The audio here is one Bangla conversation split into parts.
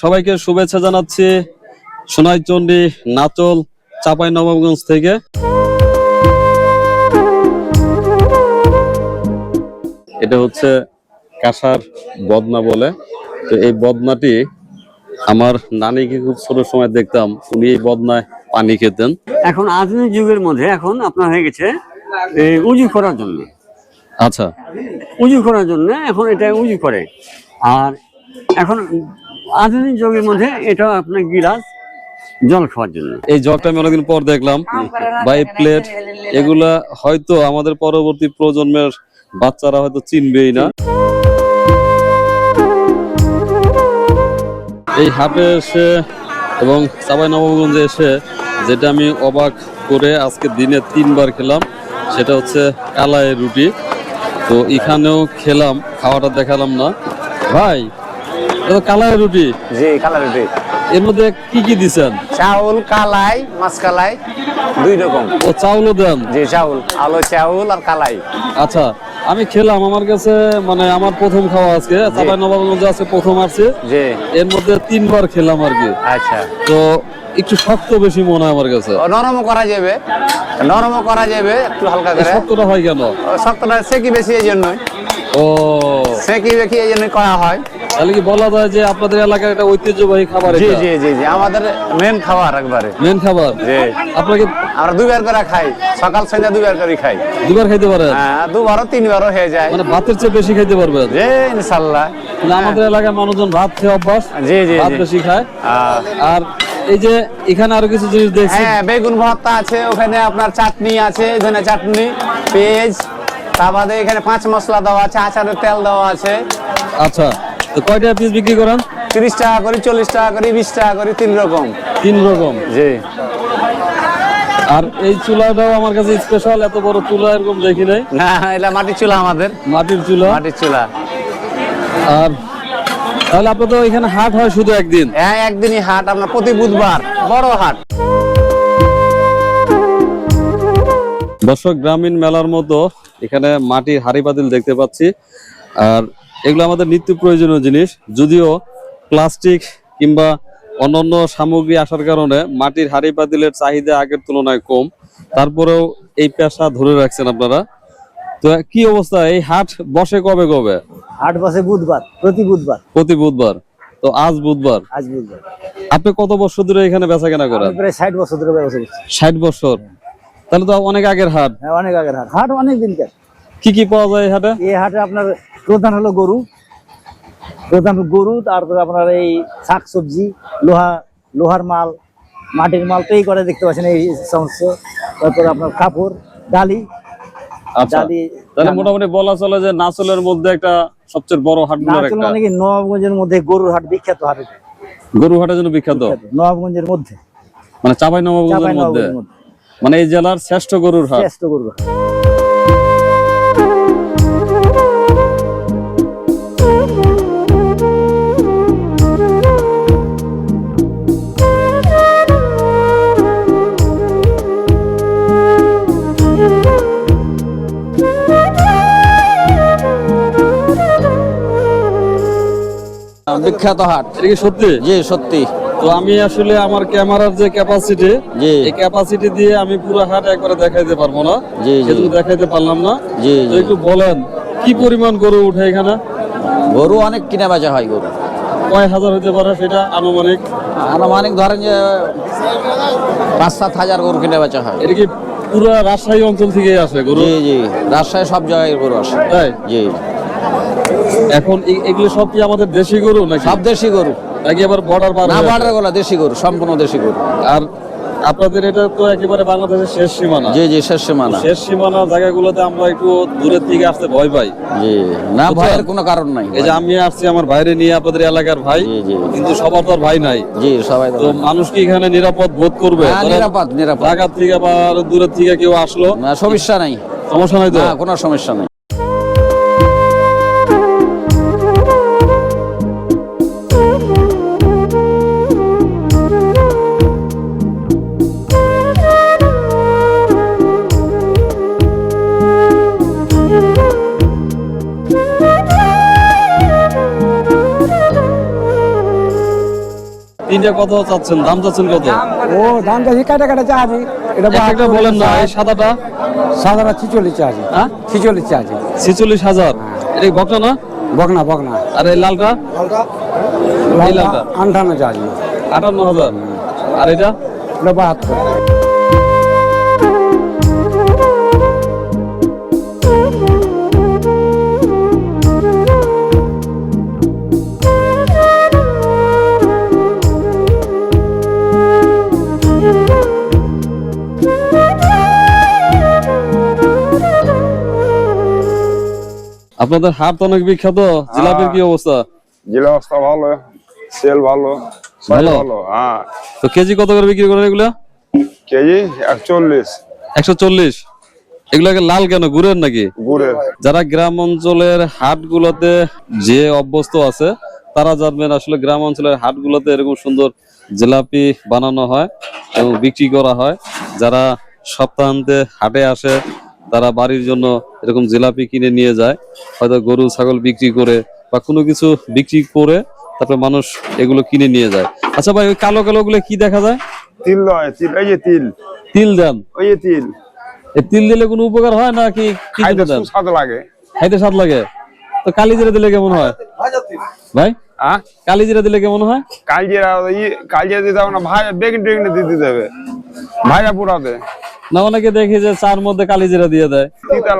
সবাইকে শুভেচ্ছা জানাচ্ছি সোনাইচন্ডী নাচল চাপাই নবাবগঞ্জ থেকে। এটা হচ্ছে কাঁসার বদনা বলে। তো এই বদনাটি আমার নানিকে খুব ছোট সময় দেখতাম উনি এই বদনায় পানি খেতেন। এখন আধুনিক যুগের মধ্যে এখন আপনার হয়ে গেছে উজু করার জন্য। আচ্ছা। উজু করার জন্য এখন এটা উজু করে। আর এখন আধুনিক যুগের মধ্যে এটা আপনার গিলাস জল খাওয়ার জন্য। এই জগটা আমি অনেকদিন পর দেখলাম। বা এই প্লেট এগুলা হয়তো আমাদের পরবর্তী প্রজন্মের বাচ্চারা হয়তো চিনবেই না। এই হাটে এসে এবং চাবাই নবগঞ্জে এসে যেটা আমি অবাক করে আজকে দিনে তিনবার খেলাম, সেটা হচ্ছে কালায়ের রুটি। তো এখানেও খেলাম, খাওয়াটা দেখালাম না। ভাই কালায়ের রুটি? জি কালাই রুটি। এর মধ্যে কি কি দিছেন? চাউল কালাই মাছ কালাই দুই রকম। ও চাউলও দেন? জি চাউল আলো চাউল আর কালাই। আচ্ছা আমি খেলাম আমার কাছে মানে আমার প্রথম খাওয়া আজকে। চাপাই নবাবগঞ্জে আছে প্রথম আছে জি। এর মধ্যে তিনবার খেলাম আর কি। আচ্ছা। তো একটু শক্ত বেশি মনে হয় আমার কাছে। নরম করা যাবে। নরম করা যাবে একটু হালকা করে। শক্তটা হয় কেন? শক্তটা সেকি বেশি এই জন্যই। ও। সেকি বেশি এই জন্যই করা হয়। তাহলে কি বলা যায় যে আপনাদের এলাকার একটা ঐতিহ্যবাহী খাবার জি জি জি জি আমাদের মেন খাবার একবারে। মেন খাবার? জি। আপনাকে আমরা দুবার করে খাই সকাল সন্ধ্যা দুবার করে খাই। দুবার খাইতে পারেন? হ্যাঁ দুবারও তিনবারও হয়ে যায়। মানে ভাতের চেয়ে বেশি খাইতে পারবেন? জি ইনশাল্লাহ মানে আমাদের এলাকার মানুষজন ভাত খেয়ে অভ্যাস জি জি ভাত বেশি খায়। আর এই যে এখানে আরও কিছু জিনিস দেখছি। হ্যাঁ বেগুন ভর্তা আছে ওখানে আপনার চাটনি আছে ধনে চাটনি পেঁয়াজ তার বাদে এখানে পাঁচ মশলা দেওয়া আছে আচারের তেল দেওয়া আছে। আচ্ছা। কয়টা পিস বিক্রি করেন? তিরিশ টাকা করে চল্লিশ টাকা করে বিশ টাকা করে তিন রকম। তিন রকম? জি। আর এই চুলাটাও আমার কাছে স্পেশাল এত বড় চুলা এরকম দেখি নাই। না এটা মাটির চুলা আমাদের। মাটির চুলা? মাটির চুলা। আর তাহলে আপনার তো এখানে হাট হয় শুধু একদিন? হ্যাঁ একদিনই হাট আপনার প্রতি বুধবার। বড় হাট। দর্শক গ্রামীণ মেলার মতো এখানে মাটির হাড়ি পাতিল দেখতে পাচ্ছি। আর এগুলো আমাদের নিত্য প্রয়োজনীয় জিনিস। যদিও প্লাস্টিক কিংবা অন্যান্য সামগ্রী আসার কারণে মাটির হাড়ি পাতিলের চাহিদা আগের তুলনায় কম। তারপরেও এই পেশা ধরে রাখছেন আপনারা। তো কি অবস্থা? এই হাট বসে কবে কবে? আট বছর বুধবার প্রতি বুধবার। প্রতি বুধবার। তো আজ বুধবার। আজ বুধবার। আপনি কত বছর ধরে এখানে বেচা কেনা করেন প্রায় ষাট বছর ধরে ব্যবসা করছি। ষাট বছর। তাহলে তো অনেক আগের হাট। হ্যাঁ অনেক আগের হাট। হাট অনেক দিনকার কি কি পাওয়া যায় এই হাটে? এই হাটে আপনার প্রধান হলো গরু। প্রধান গরু তারপরে আপনার এই শাক সবজি লোহা লোহার মাল মাটির মাল তো এই করে দেখতে পাচ্ছেন এই সমস্ত। তারপরে আপনার কাপড় ডালি। আচ্ছা ডালি তাহলে মোটামুটি বলা চলে যে নাচলের মধ্যে একটা সবচেয়ে বড় নাচল মানে কি? নবাবগঞ্জের মধ্যে গরুর হাট বিখ্যাত হাট। গরু হাটের জন্য বিখ্যাত? নবাবগঞ্জের মধ্যে। মানে চাপাই মধ্যে? নবাবগঞ্জের মধ্যে। মানে এই জেলার শ্রেষ্ঠ গরুর হাট। শ্রেষ্ঠ গরুর হাট। বিখ্যাত হাট। এটা কি সত্যি? জি সত্যি। তো আমি আসলে আমার ক্যামেরার যে ক্যাপাসিটি। এই ক্যাপাসিটি দিয়ে আমি পুরো হাট একবারে দেখাইতে পারব না। জি, জি। দেখাইতে পারলাম না। জি, তো একটু বলেন কি পরিমাণ গরু উঠে এখানে? গরু অনেক কিনা বেচা হয় গরু। কয় হাজার হতে পারে সেটা আনুমানিক? আনুমানিক ধরেন যে পাঁচ সাত হাজার গরু কিনে বেচা হয়। এটা কি পুরো রাজশাহী অঞ্চল থেকেই আসে গরু? জি জি। রাজশাহী সব জায়গায় গরু আসে। তাই? জি। এখন এগুলো সব কি আমাদের দেশি গরু নাকি? সব দেশি গরু। নাকি আবার বর্ডার পার না বাড়ার গলা দেশি গরু সম্পূর্ণ দেশি গরু। আর আপনাদের এটা তো একেবারে বাংলাদেশের শেষ সীমানা। জি জি শেষ সীমানা। শেষ সীমানা জায়গাগুলোতে আমরা একটু দূরের দিকে আসতে ভয় পাই। জি না ভয়ের কোনো কারণ নাই এই যে আমি আসছি আমার ভাইরে নিয়ে আপনাদের এলাকার ভাই জি, জি। কিন্তু সবার তো ভাই নাই। জি সবাই তো মানুষ কি এখানে নিরাপদ বোধ করবে? নিরাপদ নিরাপদ। ঢাকা থেকে বা দূরের থেকে কেউ আসলো? না, সমস্যা নাই। সমস্যা নাই তো? কোনো সমস্যা নাই। তিনটা কত চাচ্ছেন? দাম চাচ্ছেন কত? ও দাম চাচ্ছি কাটা কাটা আছে এটা এক একটা বলেন না এই সাদাটা? সাদাটা ছিচল্লিশ চাষি হ্যাঁ? ছিচল্লিশ চাষি ছেচল্লিশ হাজার। এটা কি বকনা না? বকনা বকনা। আর এই লালটা? এই লালটা? আন্ঠান্ন চাষি আটান্ন হাজার। আর এটা? এটা বাহাত্তর। আপনাদের হাট তো অনেক বিখ্যাত জিলাপির কি অবস্থা? জেলা অবস্থা ভালো সেল ভালো ভালো? হ্যাঁ। তো কেজি কত করে বিক্রি করেন এগুলা? কেজি একচল্লিশ। একশো চল্লিশ? এগুলাকে লাল কেন গুড়ের নাকি? গুড়ের। যারা গ্রাম অঞ্চলের হাট হাটগুলোতে যে অভ্যস্ত আছে তারা জানবেন আসলে গ্রাম অঞ্চলের হাটগুলোতে এরকম সুন্দর জিলাপি বানানো হয় এবং বিক্রি করা হয়। যারা সপ্তাহান্তে হাটে আসে তারা বাড়ির জন্য এরকম জিলাপি কিনে নিয়ে যায় হয়তো গরু ছাগল বিক্রি করে বা কোনো কিছু বিক্রি করে তারপরে মানুষ এগুলো কিনে নিয়ে যায়। আচ্ছা ভাই ওই কালো কালো গুলো কি দেখা যায়? তিল নয় তিল এই যে তিল। তিল দেন। ওই যে তিল। এই তিল দিলে কোনো উপকার হয় না কি খাইতে স্বাদ লাগে। খাইতে স্বাদ লাগে? তো কালি জিরা দিলে কেমন হয়? ভাই? হ্যাঁ? কালি জিরা দিলে কেমন হয়? কালজিরা কালজিরা দিতে হবে না ভাজা বেগন টেগন দিতে হবে। ভাজা পুরাতে না অনেকে দেখি যে চার মধ্যে কালি জিরা দিয়ে দেয়। তিতা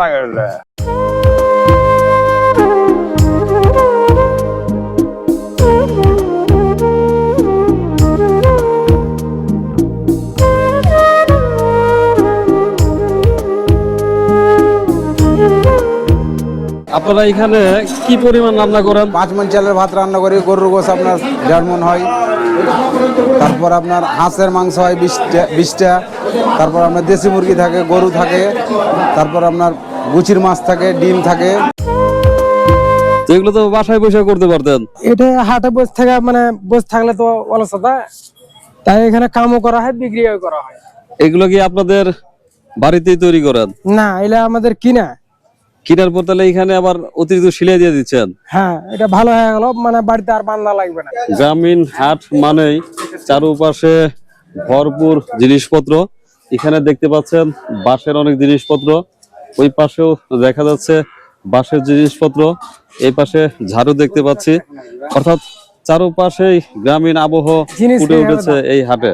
আপনারা এখানে কি পরিমাণ রান্না করেন? পাঁচ মন চালের ভাত রান্না করি গরুর গোস আপনার দেড় মন হয়। তারপর আপনার হাঁসের মাংস হয় বিশটা বিশটা। তারপর আপনার দেশি মুরগি থাকে গরু থাকে। তারপর আপনার গুচির মাছ থাকে ডিম থাকে। এগুলো তো বাসায় বসে করতে পারতেন। এটা হাটে বসে থাকা মানে বসে থাকলে তো অলসতা। তাই এখানে কামও করা হয় বিক্রিও করা হয়। এগুলো কি আপনাদের বাড়িতেই তৈরি করেন? না এটা আমাদের কিনা। কিনার পর তাহলে এখানে আবার অতিরিক্ত সিলাই দিয়ে দিচ্ছেন? হ্যাঁ এটা ভালো হয়ে গেল মানে বাড়িতে আর বান্ধা লাগবে না। গ্রামীণ হাট মানেই চারুপাশে ভরপুর জিনিসপত্র। এখানে দেখতে পাচ্ছেন বাঁশের অনেক জিনিসপত্র। ওই পাশেও দেখা যাচ্ছে বাঁশের জিনিসপত্র। এই পাশে ঝাড়ু দেখতে পাচ্ছি। অর্থাৎ চারুপাশেই গ্রামীণ আবহ জিনিস ফুটে উঠেছে এই হাটে।